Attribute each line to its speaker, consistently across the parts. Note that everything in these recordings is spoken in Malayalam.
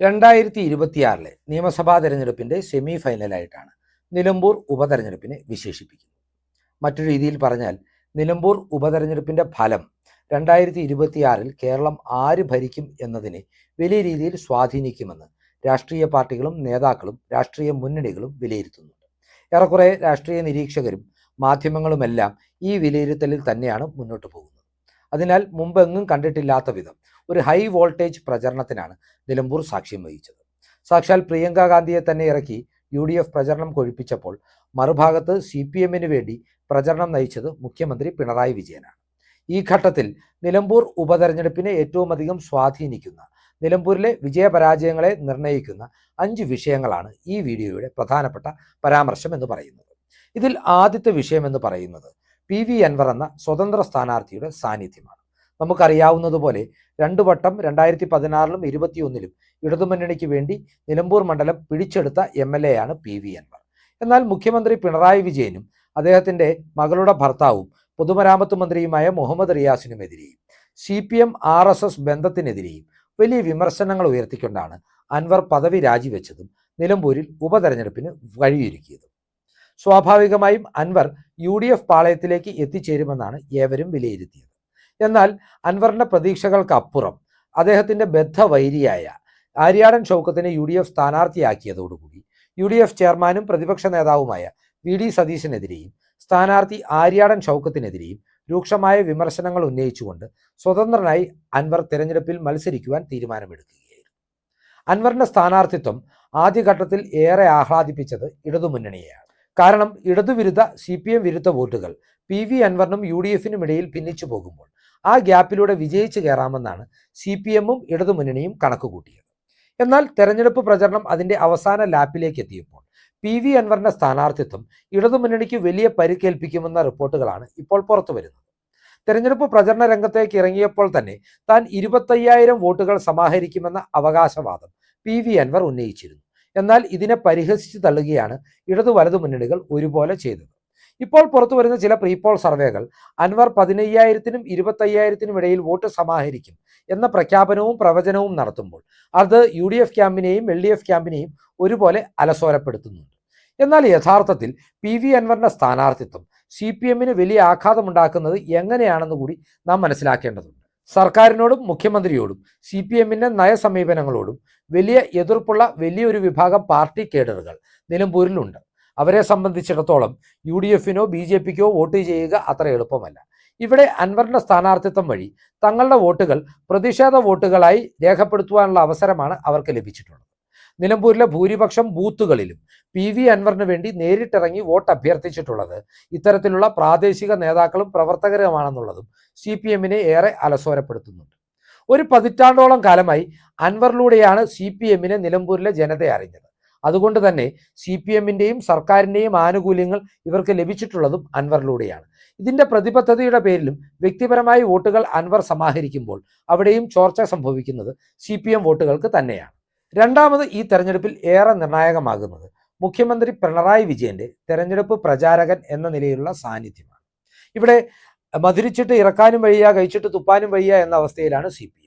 Speaker 1: രണ്ടായിരത്തി ഇരുപത്തിയാറിലെ നിയമസഭാ തെരഞ്ഞെടുപ്പിന്റെ സെമി ഫൈനലായിട്ടാണ് നിലമ്പൂർ ഉപതെരഞ്ഞെടുപ്പിനെ വിശേഷിപ്പിക്കുന്നത്. മറ്റൊരു രീതിയിൽ പറഞ്ഞാൽ നിലമ്പൂർ ഉപതെരഞ്ഞെടുപ്പിന്റെ ഫലം രണ്ടായിരത്തി ഇരുപത്തിയാറിൽ കേരളം ആര് ഭരിക്കും എന്നതിനെ വലിയ രീതിയിൽ സ്വാധീനിക്കുമെന്ന് രാഷ്ട്രീയ പാർട്ടികളും നേതാക്കളും രാഷ്ട്രീയ മുന്നണികളും വിലയിരുത്തുന്നുണ്ട്. ഏറെക്കുറെ രാഷ്ട്രീയ നിരീക്ഷകരും മാധ്യമങ്ങളുമെല്ലാം ഈ വിലയിരുത്തലിൽ തന്നെയാണ് മുന്നോട്ട് പോകുന്നത്. അതിനാൽ മുമ്പെങ്ങും കണ്ടിട്ടില്ലാത്ത വിധം ഒരു ഹൈ വോൾട്ടേജ് പ്രചരണത്തിനാണ് നിലമ്പൂർ സാക്ഷ്യം വഹിച്ചത്. സാക്ഷാൽ പ്രിയങ്ക ഗാന്ധിയെ തന്നെ ഇറക്കി യു ഡി എഫ് പ്രചരണം കൊഴിപ്പിച്ചപ്പോൾ മറുഭാഗത്ത് സി പി എമ്മിന് വേണ്ടി പ്രചരണം നയിച്ചത് മുഖ്യമന്ത്രി പിണറായി വിജയനാണ്. ഈ ഘട്ടത്തിൽ നിലമ്പൂർ ഉപതെരഞ്ഞെടുപ്പിനെ ഏറ്റവും അധികം സ്വാധീനിക്കുന്ന നിലമ്പൂരിലെ വിജയപരാജയങ്ങളെ നിർണയിക്കുന്ന അഞ്ച് വിഷയങ്ങളാണ് ഈ വീഡിയോയുടെ പ്രധാനപ്പെട്ട പരാമർശം എന്ന് പറയുന്നത്. ഇതിൽ ആദ്യത്തെ വിഷയം എന്ന് പറയുന്നത് പി വി അൻവർ എന്ന സ്വതന്ത്ര സ്ഥാനാർത്ഥിയുടെ സാന്നിധ്യമാണ്. നമുക്കറിയാവുന്നതുപോലെ രണ്ടു വട്ടം രണ്ടായിരത്തി പതിനാറിലും ഇരുപത്തിയൊന്നിലും ഇടതുമുന്നണിക്ക് വേണ്ടി നിലമ്പൂർ മണ്ഡലം പിടിച്ചെടുത്ത എം എൽ എ ആണ് പി വി അൻവർ എന്നാൽ മുഖ്യമന്ത്രി പിണറായി വിജയനും അദ്ദേഹത്തിന്റെ മകളുടെ ഭർത്താവും പൊതുമരാമത്ത് മന്ത്രിയുമായ Muhammad റിയാസിനുമെതിരെയും C P M R S S ബന്ധത്തിനെതിരെയും വലിയ വിമർശനങ്ങൾ ഉയർത്തിക്കൊണ്ടാണ് അൻവർ പദവി രാജിവെച്ചതും നിലമ്പൂരിൽ ഉപതെരഞ്ഞെടുപ്പിന് വഴിയൊരുക്കിയതും. സ്വാഭാവികമായും അൻവർ യു ഡി എഫ് പാളയത്തിലേക്ക് എത്തിച്ചേരുമെന്നാണ് ഏവരും വിലയിരുത്തിയത്. എന്നാൽ അൻവറിന്റെ പ്രതീക്ഷകൾക്കപ്പുറം അദ്ദേഹത്തിന്റെ ബദ്ധവൈരിയായ ആര്യാടൻ ഷൗക്കത്തിനെ യു ഡി എഫ് സ്ഥാനാർത്ഥിയാക്കിയതോടുകൂടി യു ഡി എഫ് ചെയർമാനും പ്രതിപക്ഷ നേതാവുമായ വി ഡി സതീശനെതിരെയും സ്ഥാനാർത്ഥി ആര്യാടൻ ഷൗക്കത്തിനെതിരെയും രൂക്ഷമായ വിമർശനങ്ങൾ ഉന്നയിച്ചുകൊണ്ട് സ്വതന്ത്രനായി അൻവർ തിരഞ്ഞെടുപ്പിൽ മത്സരിക്കുവാൻ തീരുമാനമെടുക്കുകയായിരുന്നു. അൻവറിന്റെ സ്ഥാനാർത്ഥിത്വം ആദ്യഘട്ടത്തിൽ ഏറെ ആഹ്ലാദിപ്പിച്ചത് ഇടതുമുന്നണിയെയാണ്. കാരണം ഇടതുവിരുദ്ധ സി പി എം വിരുദ്ധ വോട്ടുകൾ പി വി അൻവറിനും യു ഡി എഫിനും ഇടയിൽ ഭിന്നിച്ചു പോകുമ്പോൾ ആ ഗ്യാപ്പിലൂടെ വിജയിച്ചു കയറാമെന്നാണ് സി പി എമ്മും ഇടതുമുന്നണിയും കണക്കുകൂട്ടിയത്. എന്നാൽ തെരഞ്ഞെടുപ്പ് പ്രചരണം അതിന്റെ അവസാന ലാപ്പിലേക്ക് എത്തിയപ്പോൾ പി വി അൻവറിന്റെ സ്ഥാനാർത്ഥിത്വം ഇടതുമുന്നണിക്ക് വലിയ പരിക്കേൽപ്പിക്കുമെന്ന റിപ്പോർട്ടുകളാണ് ഇപ്പോൾ പുറത്തു വരുന്നത്. തെരഞ്ഞെടുപ്പ് പ്രചരണ രംഗത്തേക്ക് ഇറങ്ങിയപ്പോൾ തന്നെ താൻ ഇരുപത്തയ്യായിരം വോട്ടുകൾ സമാഹരിക്കുമെന്ന അവകാശവാദം പി വി അൻവർ ഉന്നയിച്ചിരുന്നു. എന്നാൽ ഇതിനെ പരിഹസിച്ച് തള്ളുകയാണ് ഇടതു വലതു മുന്നണികൾ ഒരുപോലെ ചെയ്തത്. ഇപ്പോൾ പുറത്തു വരുന്ന ചില പ്രീപോൾ സർവേകൾ അൻവർ പതിനയ്യായിരത്തിനും ഇരുപത്തയ്യായിരത്തിനും ഇടയിൽ വോട്ട് സമാഹരിക്കും എന്ന പ്രഖ്യാപനവും പ്രവചനവും നടത്തുമ്പോൾ അത് യു ഡി എഫ് ക്യാമ്പിനെയും എൽ ഡി എഫ് ക്യാമ്പിനെയും ഒരുപോലെ അലസോരപ്പെടുത്തുന്നുണ്ട് എന്നാൽ യഥാർത്ഥത്തിൽ പി വി അൻവറിന്റെ സ്ഥാനാർത്ഥിത്വം സി പി എമ്മിന് വലിയ ആഘാതമുണ്ടാക്കുന്നത് എങ്ങനെയാണെന്ന് കൂടി നാം മനസ്സിലാക്കേണ്ടതുണ്ട്. സർക്കാരിനോടും മുഖ്യമന്ത്രിയോടും സി പി എമ്മിന്റെ നയസമീപനങ്ങളോടും വലിയ എതിർപ്പുള്ള വലിയൊരു വിഭാഗം പാർട്ടി കേഡറുകൾ നിലമ്പൂരിലുണ്ട്. അവരെ സംബന്ധിച്ചിടത്തോളം യു ഡി എഫിനോ ബി ജെ പിക്കോ വോട്ട് ചെയ്യുക അത്ര എളുപ്പമല്ല. ഇവിടെ അൻവറിന്റെ സ്ഥാനാർത്ഥിത്വം വഴി തങ്ങളുടെ വോട്ടുകൾ പ്രതിഷേധ വോട്ടുകളായി രേഖപ്പെടുത്തുവാനുള്ള അവസരമാണ് അവർക്ക് ലഭിച്ചിട്ടുള്ളത്. നിലമ്പൂരിലെ ഭൂരിപക്ഷം ബൂത്തുകളിലും പി വി അൻവറിന് വേണ്ടി നേരിട്ടിറങ്ങി വോട്ട് അഭ്യർത്ഥിച്ചിട്ടുള്ളത് ഇത്തരത്തിലുള്ള പ്രാദേശിക നേതാക്കളും പ്രവർത്തകരുമാണെന്നുള്ളതും സി പി എമ്മിനെ ഏറെ അലസോരപ്പെടുത്തുന്നുണ്ട്. ഒരു പതിറ്റാണ്ടോളം കാലമായി അൻവറിലൂടെയാണ് സി പി എമ്മിനെ നിലമ്പൂരിലെ ജനത അറിഞ്ഞത്. അതുകൊണ്ട് തന്നെ സി പി എമ്മിന്റെയും സർക്കാരിന്റെയും ആനുകൂല്യങ്ങൾ ഇവർക്ക് ലഭിച്ചിട്ടുള്ളതും അൻവറിലൂടെയാണ്. ഇതിന്റെ പ്രതിബദ്ധതയുടെ പേരിലും വ്യക്തിപരമായി വോട്ടുകൾ അൻവർ സമാഹരിക്കുമ്പോൾ അവിടെയും ചോർച്ച സംഭവിക്കുന്നത് സി വോട്ടുകൾക്ക് തന്നെയാണ്. രണ്ടാമത് ഈ തെരഞ്ഞെടുപ്പിൽ ഏറെ നിർണായകമാകുന്നത് മുഖ്യമന്ത്രി പിണറായി വിജയന്റെ തെരഞ്ഞെടുപ്പ് പ്രചാരകൻ എന്ന നിലയിലുള്ള സാന്നിധ്യമാണ്. ഇവിടെ മധുരിച്ചിട്ട് ഇറക്കാനും വഴിയ കഴിച്ചിട്ട് തുപ്പാനും വഴിയ എന്ന അവസ്ഥയിലാണ് സി പി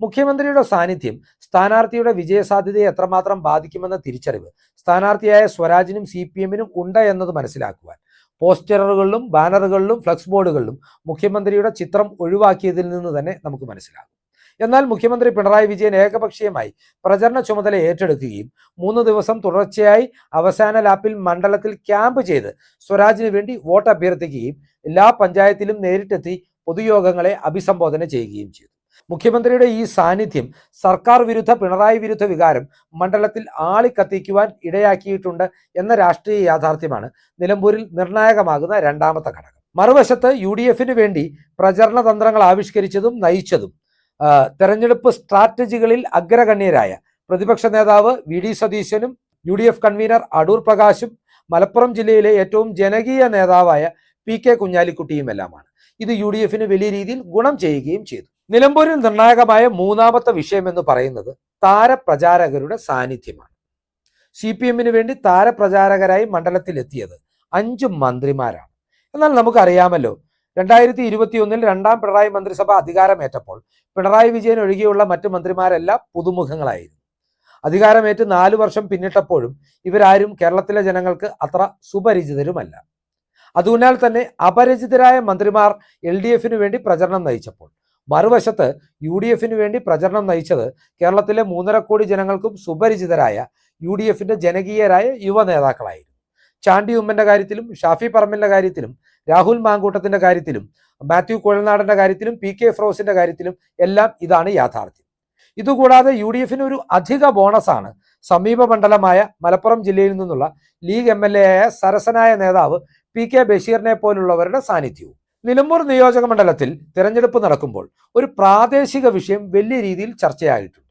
Speaker 1: മുഖ്യമന്ത്രിയുടെ സാന്നിധ്യം സ്ഥാനാർത്ഥിയുടെ വിജയസാധ്യതയെ എത്രമാത്രം ബാധിക്കുമെന്ന തിരിച്ചറിവ് സ്ഥാനാർത്ഥിയായ സ്വരാജിനും സി പി എമ്മിനും ഉണ്ട് എന്നത് മനസ്സിലാക്കുവാൻ പോസ്റ്ററുകളിലും ബാനറുകളിലും ഫ്ലക്സ് ബോർഡുകളിലും മുഖ്യമന്ത്രിയുടെ ചിത്രം ഒഴിവാക്കിയതിൽ നിന്ന് തന്നെ നമുക്ക് മനസ്സിലാകും. എന്നാൽ മുഖ്യമന്ത്രി പിണറായി വിജയൻ ഏകപക്ഷീയമായി പ്രചരണ ചുമതല ഏറ്റെടുക്കുകയും മൂന്ന് ദിവസം തുടർച്ചയായി അവസാന ലാപ്പിൽ മണ്ഡലത്തിൽ ക്യാമ്പ് ചെയ്ത് സ്വരാജിന് വേണ്ടി വോട്ട് അഭ്യർത്ഥിക്കുകയും എല്ലാ പഞ്ചായത്തിലും നേരിട്ടെത്തി പൊതുയോഗങ്ങളെ അഭിസംബോധന ചെയ്യുകയും ചെയ്തു. മുഖ്യമന്ത്രിയുടെ ഈ സാന്നിധ്യം സർക്കാർ വിരുദ്ധ പിണറായി വിരുദ്ധ വികാരം മണ്ഡലത്തിൽ ആളിക്കത്തിക്കുവാൻ ഇടയാക്കിയിട്ടുണ്ട് എന്ന രാഷ്ട്രീയ യാഥാർത്ഥ്യമാണ് നിലമ്പൂരിൽ നിർണായകമാകുന്ന രണ്ടാമത്തെ ഘടകം. മറുവശത്ത് യു ഡി എഫിന് വേണ്ടി പ്രചരണ തന്ത്രങ്ങൾ ആവിഷ്കരിച്ചതും നയിച്ചതും തെരഞ്ഞെടുപ്പ് സ്ട്രാറ്റജികളിൽ അഗ്രഗണ്യരായ പ്രതിപക്ഷ നേതാവ് വി ഡി സതീശനും U D F convener Adoor പ്രകാശും Malappuram ജില്ലയിലെ ഏറ്റവും ജനകീയ നേതാവായ പി കെ കുഞ്ഞാലിക്കുട്ടിയുമെല്ലാമാണ്. ഇത് യു ഡി എഫിന് വലിയ രീതിയിൽ ഗുണം ചെയ്യുകയും ചെയ്തു. നിലമ്പൂരിൽ നിർണായകമായ മൂന്നാമത്തെ വിഷയം എന്ന് പറയുന്നത് താരപ്രചാരകരുടെ സാന്നിധ്യമാണ്. സി പി എമ്മിന് വേണ്ടി താരപ്രചാരകരായി മണ്ഡലത്തിൽ എത്തിയത് അഞ്ച് മന്ത്രിമാരാണ്. എന്നാൽ നമുക്കറിയാമല്ലോ രണ്ടായിരത്തി ഇരുപത്തിയൊന്നിൽ രണ്ടാം പിണറായി മന്ത്രിസഭ അധികാരമേറ്റപ്പോൾ പിണറായി വിജയൻ ഒഴികെയുള്ള മറ്റു മന്ത്രിമാരെല്ലാം പുതുമുഖങ്ങളായിരുന്നു. അധികാരമേറ്റ് നാലു വർഷം പിന്നിട്ടപ്പോഴും ഇവരാരും കേരളത്തിലെ ജനങ്ങൾക്ക് അത്ര സുപരിചിതരുമല്ല. അതുകൊണ്ടാൽ തന്നെ അപരിചിതരായ മന്ത്രിമാർ എൽ ഡി വേണ്ടി പ്രചരണം നയിച്ചപ്പോൾ മറുവശത്ത് യു ഡി എഫിന് വേണ്ടി പ്രചരണം നയിച്ചത് കേരളത്തിലെ മൂന്നര കോടി ജനങ്ങൾക്കും സുപരിചിതരായ യു ഡി എഫിന്റെ ജനകീയരായ യുവ നേതാക്കളായിരുന്നു. ചാണ്ടി ഉമ്മന്റെ കാര്യത്തിലും ഷാഫി പറമ്പിന്റെ കാര്യത്തിലും രാഹുൽ മാങ്കൂട്ടത്തിന്റെ കാര്യത്തിലും മാത്യു കുഴൽനാടന്റെ കാര്യത്തിലും പി കെ ഫിറോസിന്റെ കാര്യത്തിലും എല്ലാം ഇതാണ് യാഥാർത്ഥ്യം. ഇതുകൂടാതെ യു ഡി എഫിന് ഒരു അധിക ബോണസാണ് സമീപ മണ്ഡലമായ മലപ്പുറം ജില്ലയിൽ നിന്നുള്ള ലീഗ് എം എൽ എ ആയ സരസനായ നേതാവ് പി കെ ബഷീറിനെ പോലുള്ളവരുടെ സാന്നിധ്യവും. നിലമ്പൂർ നിയോജക മണ്ഡലത്തിൽ തിരഞ്ഞെടുപ്പ് നടക്കുമ്പോൾ ഒരു പ്രാദേശിക വിഷയം വലിയ രീതിയിൽ ചർച്ചയായിട്ടുണ്ട്.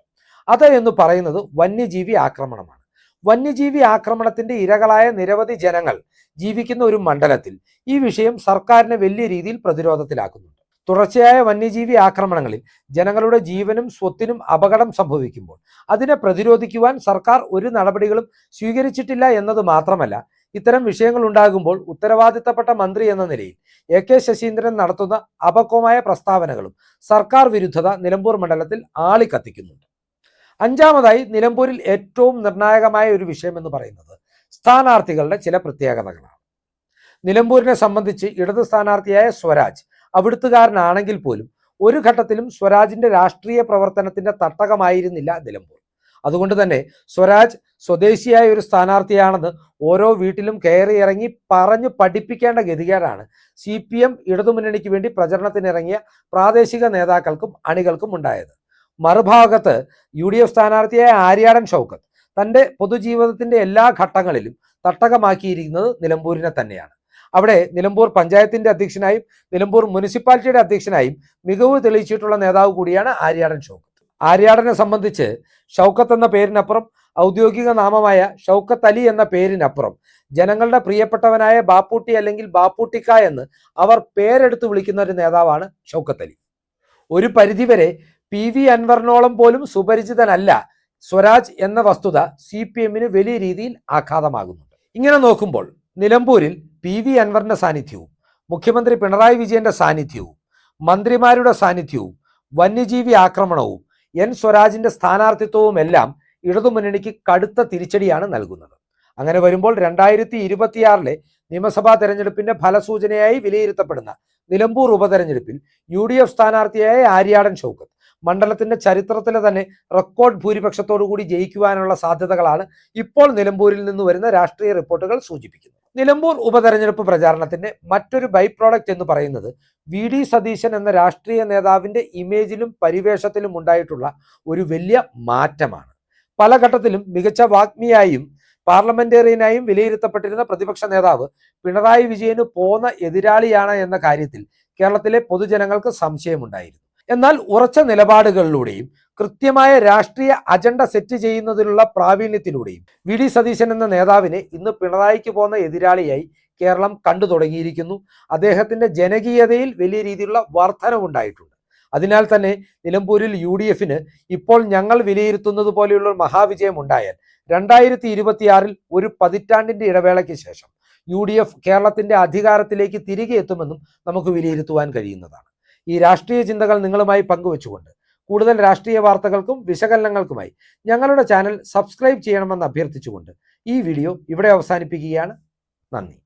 Speaker 1: അത് എന്ന് പറയുന്നത് വന്യജീവി ആക്രമണമാണ്. വന്യജീവി ആക്രമണത്തിന്റെ ഇരകളായ നിരവധി ജനങ്ങൾ ജീവിക്കുന്ന ഒരു മണ്ഡലത്തിൽ ഈ വിഷയം സർക്കാരിനെ വലിയ രീതിയിൽ പ്രതിരോധത്തിലാക്കുന്നുണ്ട്. തുടർച്ചയായ വന്യജീവി ആക്രമണങ്ങളിൽ ജനങ്ങളുടെ ജീവനും സ്വത്തിനും അപകടം സംഭവിക്കുമ്പോൾ അതിനെ പ്രതിരോധിക്കുവാൻ സർക്കാർ ഒരു നടപടികളും സ്വീകരിച്ചിട്ടില്ല എന്നത് മാത്രമല്ല ഇത്തരം വിഷയങ്ങൾ ഉണ്ടാകുമ്പോൾ ഉത്തരവാദിത്തപ്പെട്ട മന്ത്രി എന്ന നിലയിൽ എ കെ ശശീന്ദ്രൻ നടത്തുന്ന അപക്വമായ പ്രസ്താവനകളും സർക്കാർ വിരുദ്ധത നിലമ്പൂർ മണ്ഡലത്തിൽ ആളിക്കത്തിക്കുന്നുണ്ട്. അഞ്ചാമതായി നിലമ്പൂരിൽ ഏറ്റവും നിർണായകമായ ഒരു വിഷയം എന്ന് പറയുന്നത് സ്ഥാനാർത്ഥികളുടെ ചില പ്രത്യേകതകളാണ്. നിലമ്പൂരിനെ സംബന്ധിച്ച് ഇടത് സ്ഥാനാർത്ഥിയായ സ്വരാജ് അവിടുത്തുകാരനാണെങ്കിൽ പോലും ഒരു ഘട്ടത്തിലും സ്വരാജിന്റെ രാഷ്ട്രീയ പ്രവർത്തനത്തിന്റെ തട്ടകമായിരുന്നില്ല നിലമ്പൂർ. അതുകൊണ്ട് തന്നെ സ്വരാജ് സ്വദേശിയായ ഒരു സ്ഥാനാർത്ഥിയാണെന്ന് ഓരോ വീട്ടിലും കയറി ഇറങ്ങി പറഞ്ഞു പഠിപ്പിക്കേണ്ട ഗതികേടാണ്. സി പി എം ഇടതുമുന്നണിക്ക് വേണ്ടി പ്രചരണത്തിനിറങ്ങിയ പ്രാദേശിക നേതാക്കൾക്കും അണികൾക്കും ഉണ്ടായത്. മറുഭാഗത്ത് യു ഡി എഫ് സ്ഥാനാർത്ഥിയായ ആര്യാടൻ ഷൗക്കത്ത് തന്റെ പൊതുജീവിതത്തിന്റെ എല്ലാ ഘട്ടങ്ങളിലും തട്ടകമാക്കിയിരിക്കുന്നത് നിലമ്പൂരിനെ തന്നെയാണ്. അവിടെ നിലമ്പൂർ പഞ്ചായത്തിന്റെ അധ്യക്ഷനായും നിലമ്പൂർ മുനിസിപ്പാലിറ്റിയുടെ അധ്യക്ഷനായും മികവ് തെളിയിച്ചിട്ടുള്ള നേതാവ് കൂടിയാണ് ആര്യാടൻ ഷൗക്കത്ത്. ആര്യാടനെ സംബന്ധിച്ച് ഷൗക്കത്ത് എന്ന പേരിനപ്പുറം ഔദ്യോഗിക നാമമായ ഷൗക്കത്ത് അലി എന്ന പേരിനപ്പുറം. ജനങ്ങളുടെ പ്രിയപ്പെട്ടവനായ ബാപ്പൂട്ടി അല്ലെങ്കിൽ ബാപ്പൂട്ടിക്ക എന്ന് അവർ പേരെടുത്ത് വിളിക്കുന്ന ഒരു നേതാവാണ് ഷൗക്കത്ത് അലി. ഒരു പരിധിവരെ പി വി അൻവറിനോളം പോലും സുപരിചിതനല്ല സ്വരാജ് എന്ന വസ്തുത സി പി എമ്മിന് വലിയ രീതിയിൽ ആഘാതമാകുന്നുണ്ട് ഇങ്ങനെ നോക്കുമ്പോൾ നിലമ്പൂരിൽ പി വി അൻവറിന്റെ സാന്നിധ്യവും മുഖ്യമന്ത്രി പിണറായി വിജയന്റെ സാന്നിധ്യവും മന്ത്രിമാരുടെ സാന്നിധ്യവും വന്യജീവി ആക്രമണവും എൻ സ്വരാജിന്റെ സ്ഥാനാർത്ഥിത്വവും എല്ലാം ഇടതുമുന്നണിക്ക് കടുത്ത തിരിച്ചടിയാണ് നൽകുന്നത്. അങ്ങനെ വരുമ്പോൾ രണ്ടായിരത്തി ഇരുപത്തിയാറിലെ നിയമസഭാ തെരഞ്ഞെടുപ്പിന്റെ ഫലസൂചനയായി വിലയിരുത്തപ്പെടുന്ന നിലമ്പൂർ ഉപതെരഞ്ഞെടുപ്പിൽ യു ഡി എഫ് സ്ഥാനാർത്ഥിയായ ആര്യാടൻ ഷൗക്കത്ത് മണ്ഡലത്തിന്റെ ചരിത്രത്തിലെ തന്നെ റെക്കോർഡ് ഭൂരിപക്ഷത്തോടുകൂടി ജയിക്കുവാനുള്ള സാധ്യതകളാണ് ഇപ്പോൾ നിലമ്പൂരിൽ നിന്ന് വരുന്ന രാഷ്ട്രീയ റിപ്പോർട്ടുകൾ സൂചിപ്പിക്കുന്നത്. നിലമ്പൂർ ഉപതെരഞ്ഞെടുപ്പ് പ്രചാരണത്തിന്റെ മറ്റൊരു ബൈ പ്രോഡക്റ്റ് എന്ന് പറയുന്നത് വി ഡി സതീശൻ എന്ന രാഷ്ട്രീയ നേതാവിന്റെ ഇമേജിലും പരിവേഷത്തിലും ഉണ്ടായിട്ടുള്ള ഒരു വലിയ മാറ്റമാണ്. പല ഘട്ടത്തിലും മികച്ച വാഗ്മിയായും പാർലമെന്റേറിയനായും വിലയിരുത്തപ്പെട്ടിരുന്ന പ്രതിപക്ഷ നേതാവ് പിണറായി വിജയന് പോന്ന എതിരാളിയാണ് എന്ന കാര്യത്തിൽ കേരളത്തിലെ പൊതുജനങ്ങൾക്ക് സംശയമുണ്ടായിരുന്നു. എന്നാൽ ഉറച്ച നിലപാടുകളിലൂടെയും കൃത്യമായ രാഷ്ട്രീയ അജണ്ട സെറ്റ് ചെയ്യുന്നതിലുള്ള പ്രാവീണ്യത്തിലൂടെയും വി ഡി സതീശൻ എന്ന നേതാവിനെ ഇന്ന് പിണറായിക്ക് പോകുന്ന എതിരാളിയായി കേരളം കണ്ടു തുടങ്ങിയിരിക്കുന്നു. അദ്ദേഹത്തിന്റെ ജനകീയതയിൽ വലിയ രീതിയിലുള്ള വർധനവുണ്ടായിട്ടുണ്ട്. അതിനാൽ തന്നെ നിലമ്പൂരിൽ യു ഡി എഫിന് ഇപ്പോൾ ഞങ്ങൾ വിലയിരുത്തുന്നത് പോലെയുള്ള മഹാവിജയം ഉണ്ടായാൽ രണ്ടായിരത്തി ഇരുപത്തിയാറിൽ ഒരു പതിറ്റാണ്ടിന്റെ ഇടവേളയ്ക്ക് ശേഷം യു ഡി എഫ് കേരളത്തിന്റെ അധികാരത്തിലേക്ക് തിരികെ എത്തുമെന്നും നമുക്ക് വിലയിരുത്തുവാൻ കഴിയുന്നതാണ്. ഈ രാഷ്ട്രീയ ചിന്തകൾ നിങ്ങളുമായി പങ്കുവച്ചുകൊണ്ട് കൂടുതൽ രാഷ്ട്രീയ വാർത്തകൾക്കും വിശകലനങ്ങൾക്കുമായി ഞങ്ങളുടെ ചാനൽ സബ്സ്ക്രൈബ് ചെയ്യണമെന്ന് അഭ്യർത്ഥിച്ചുകൊണ്ട് ഈ വീഡിയോ ഇവിടെ അവസാനിപ്പിക്കുകയാണ്. നന്ദി.